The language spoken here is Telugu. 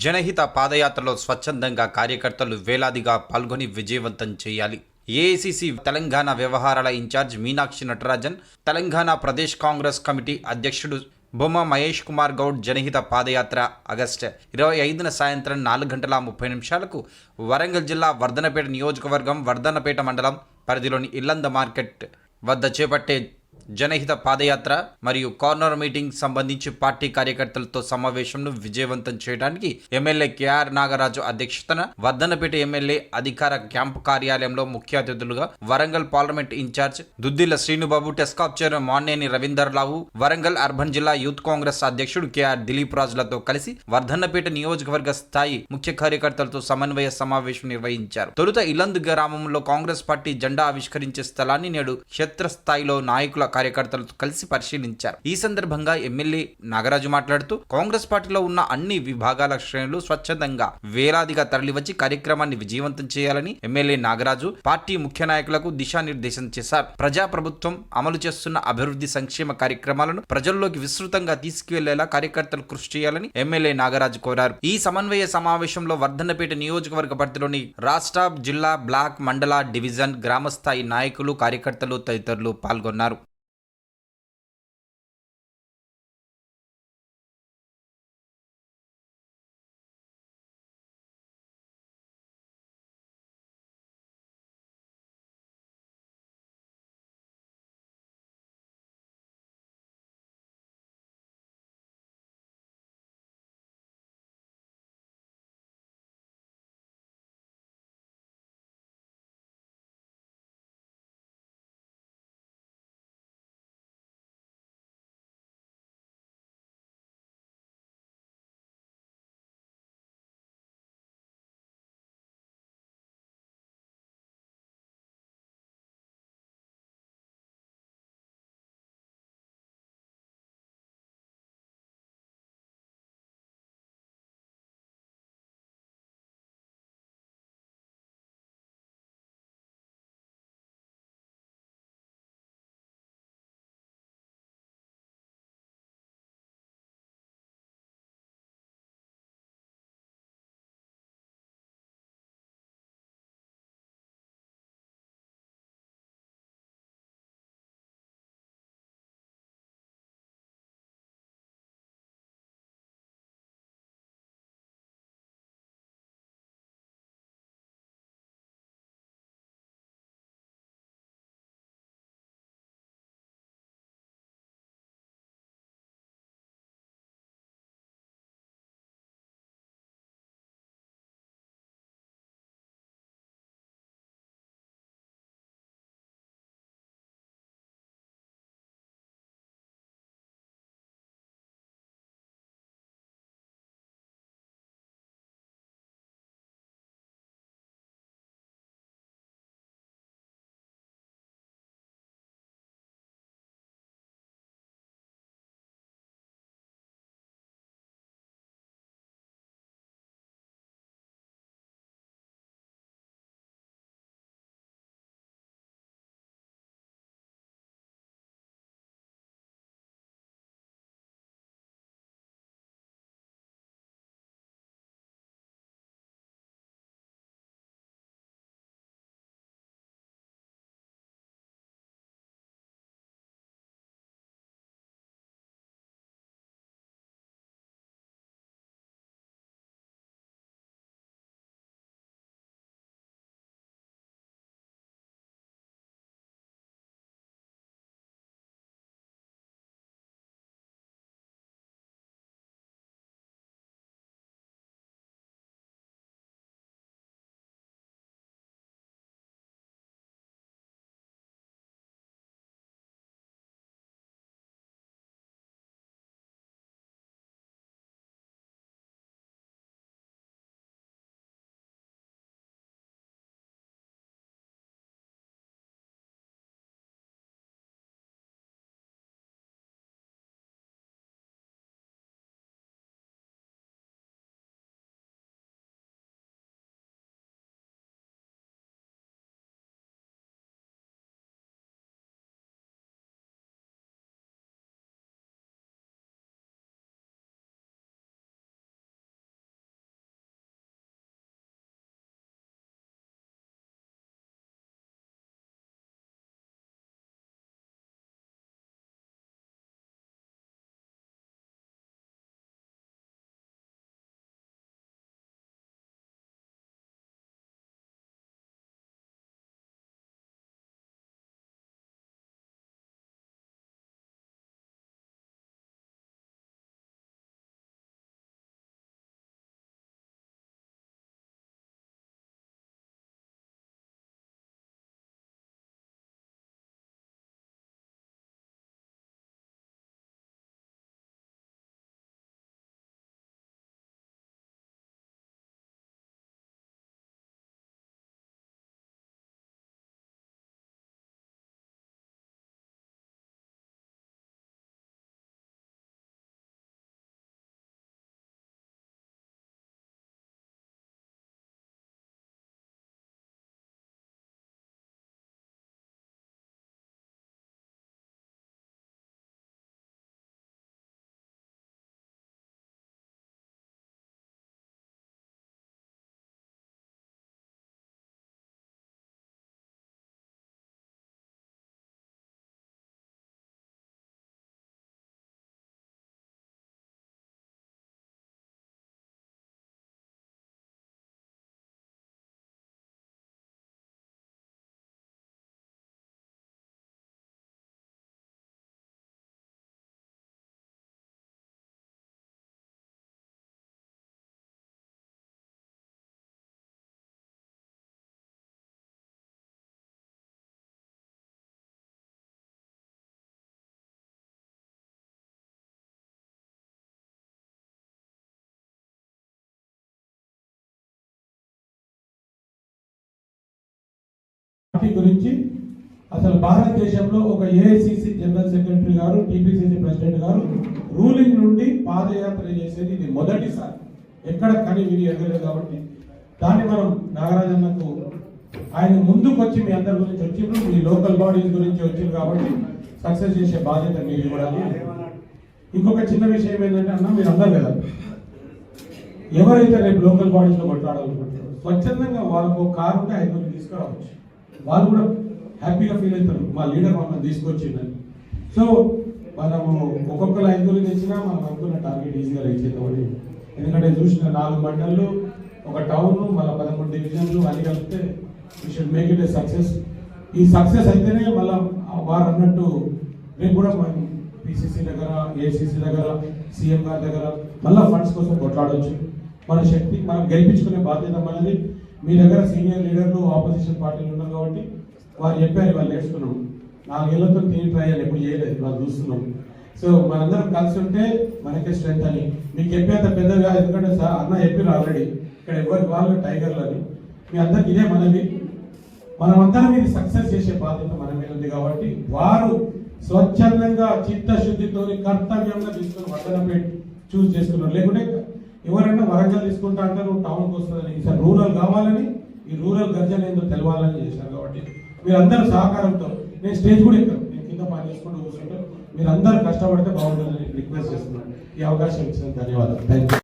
జనహిత పాదయాత్రలో స్వచ్ఛందంగా కార్యకర్తలు వేలాదిగా పాల్గొని విజయవంతం చేయాలి. ఏఐసిసి తెలంగాణ వ్యవహారాల ఇన్ఛార్జ్ మీనాక్షి నటరాజన్ తెలంగాణ ప్రదేశ్ కాంగ్రెస్ కమిటీ అధ్యక్షుడు బొమ్మ మహేష్ కుమార్ గౌడ్ జనహిత పాదయాత్ర ఆగస్టు ఇరవై ఐదున సాయంత్రం నాలుగు గంటల ముప్పై నిమిషాలకు వరంగల్ జిల్లా వర్ధనపేట నియోజకవర్గం వర్ధనపేట మండలం పరిధిలోని ఇల్లంద మార్కెట్ వద్ద చేపట్టే జనహిత పాదయాత్ర మరియు కార్నర్ మీటింగ్ సంబంధించి పార్టీ కార్యకర్తలతో సమావేశంను విజయవంతం చేయడానికి ఎమ్మెల్యే కేఆర్ నాగరాజు అధ్యక్షతన వర్ధనపేట ఎమ్మెల్యే అధికార క్యాంపు కార్యాలయంలో ముఖ్య అతిథులుగా Warangal parliament incharge Duddilla Srinubabu TESCAB chairman Manneni Ravinder Rao Warangal urban జిల్లా యూత్ కాంగ్రెస్ అధ్యక్షుడు కేఆర్ దిలీప్ రాజులతో కలిసి వర్ధన్నపేట నియోజకవర్గ స్థాయి ముఖ్య కార్యకర్తలతో సమన్వయ సమావేశం నిర్వహించారు. తొలుత ఇలంద్ గ్రామంలో కాంగ్రెస్ పార్టీ జెండా ఆవిష్కరించే స్థలాన్ని నేడు క్షేత్రస్థాయిలో నాయకుల కార్యకర్తలతో కలిసి పరిశీలించారు. ఈ సందర్భంగా ఎమ్మెల్యే నాగరాజు మాట్లాడుతూ కాంగ్రెస్ పార్టీలో ఉన్న అన్ని విభాగాల శ్రేణులు స్వచ్ఛందంగా వేలాదిగా తరలివచ్చి కార్యక్రమాన్ని విజయవంతం చేయాలని ఎమ్మెల్యే నాగరాజు పార్టీ ముఖ్య నాయకులకు దిశానిర్దేశం చేశారు. ప్రజా ప్రభుత్వం అమలు చేస్తున్న అభివృద్ధి సంక్షేమ కార్యక్రమాలను ప్రజల్లోకి విస్తృతంగా తీసుకువెళ్ళేలా కార్యకర్తలు కృషి చేయాలని ఎమ్మెల్యే నాగరాజు కోరారు. ఈ సమన్వయ సమావేశంలో వర్ధన్నపేట నియోజకవర్గ పరిధిలోని రాష్ట్ర జిల్లా బ్లాక్ మండల డివిజన్ గ్రామస్థాయి నాయకులు కార్యకర్తలు తదితరులు పాల్గొన్నారు. పార్టీ గురించి అసలు భారతదేశంలో ఒక AICC general secretary garu TPCC president garu ruling నుండి పాదయాత్ర చేసేది ఇది మొదటిసారి. ఎక్కడ కని విని ఎగలేదు కాబట్టి. దాన్ని మనం నాగరాజన్నకు ఆయన ముందుకు వచ్చి మీ అందరి గురించి వచ్చిండ్రు మీ లోకల్ బాడీస్ గురించి వచ్చిండ్రు కాబట్టి సక్సెస్ చేసే బాధ్యత మీరు కూడా ఇంకొక చిన్న విషయం ఏంటంటే అన్న మీరు అందరు కదా ఎవరైతే రేపు లోకల్ బాడీస్లో కొట్లాడాలనుకుంటారో స్వచ్ఛందంగా వాళ్ళకు ఒక కారు ఉంటే ఐదుగురు తీసుకురావచ్చు. వాళ్ళు కూడా హ్యాపీగా ఫీల్ అవుతారు. మా లీడర్ మమ్మల్ని తీసుకొచ్చిందని. సో మనము ఒక్కొక్కరు ఐదుగురు తెచ్చినా మనం అనుకున్న టార్గెట్ ఈజీగా రీచ్ అవుతామని ఎందుకంటే చూసిన నాలుగు మండళ్ళు ఒక టౌన్ మళ్ళీ పదకొండు డివిజన్లు అన్ని కలిపితే we should make it a success ఈ సక్సెస్ అయితేనే మళ్ళీ వారు అన్నట్టు రేపు కూడా మనం పిసిసి దగ్గర ఏసీసీ దగ్గర సీఎం గారి దగ్గర మళ్ళీ ఫండ్స్ కోసం కొట్లాడవచ్చు మన శక్తి మనం గెలిపించుకునే బాధ్యత మనది. మీ దగ్గర సీనియర్ లీడర్లు ఆపోజిషన్ పార్టీలు ఉన్నారు కాబట్టి వారు చెప్పారు వాళ్ళు నేర్చుకున్నాం. నాలుగేళ్ళతో తిని ట్రై అని ఎప్పుడు చేయలేదు వాళ్ళు చూస్తున్నాం. సో మనందరం కలిసి ఉంటే మనకే స్ట్రెంత్ అని. మీకు చెప్పేంత పెద్దగా ఎందుకంటే సార్ అన్న చెప్పారు ఆల్రెడీ. ఇక్కడ ఎవరి వాళ్ళు టైగర్లు అని. మీ అందరికి ఇదే మనవి. మనమందరం ఇది సక్సెస్ చేసే బాధ్యత మన మీద ఉంది కాబట్టి వారు స్వచ్ఛందంగా చిత్తశుద్ధితో కర్తవ్యంగా తీసుకుని పెట్టి చూస్ చేసుకున్నారు. లేకుంటే ఎవరైనా వరంగల్ తీసుకుంటా అంటారు టౌన్కి వస్తుందని. ఈసారి రూరల్ కావాలని ఈ రూరల్ గర్జన ఏందో తెలవాలని చేశారు కాబట్టి మీరందరూ సహకారంతో నేను స్టేజ్ కూడా ఎక్కాను. నేను కింద పని చేసుకుంటూ కూర్చుంటే మీరందరూ కష్టపడితే బాగుంటుందని రిక్వెస్ట్ చేస్తున్నాను. ఈ అవకాశం ఇచ్చిన ధన్యవాదాలు. Thank you